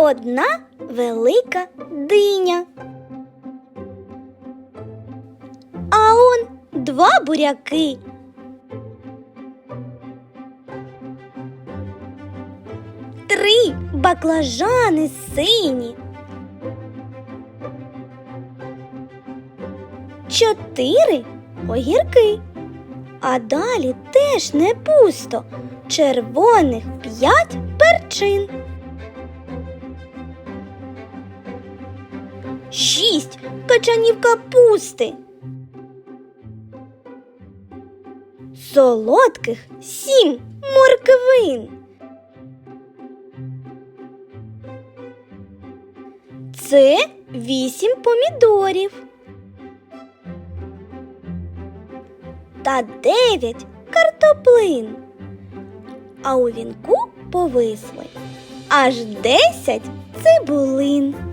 одна велика диня. А он два буряки. Три баклажани сині. Чотири огірки. А далі теж не пусто. Червоних п'ять перчин. Шість качанів капусти. Солодких сім морквин. Це вісім помідорів. Та дев'ять картоплин. А у вінку повисли аж десять цибулин.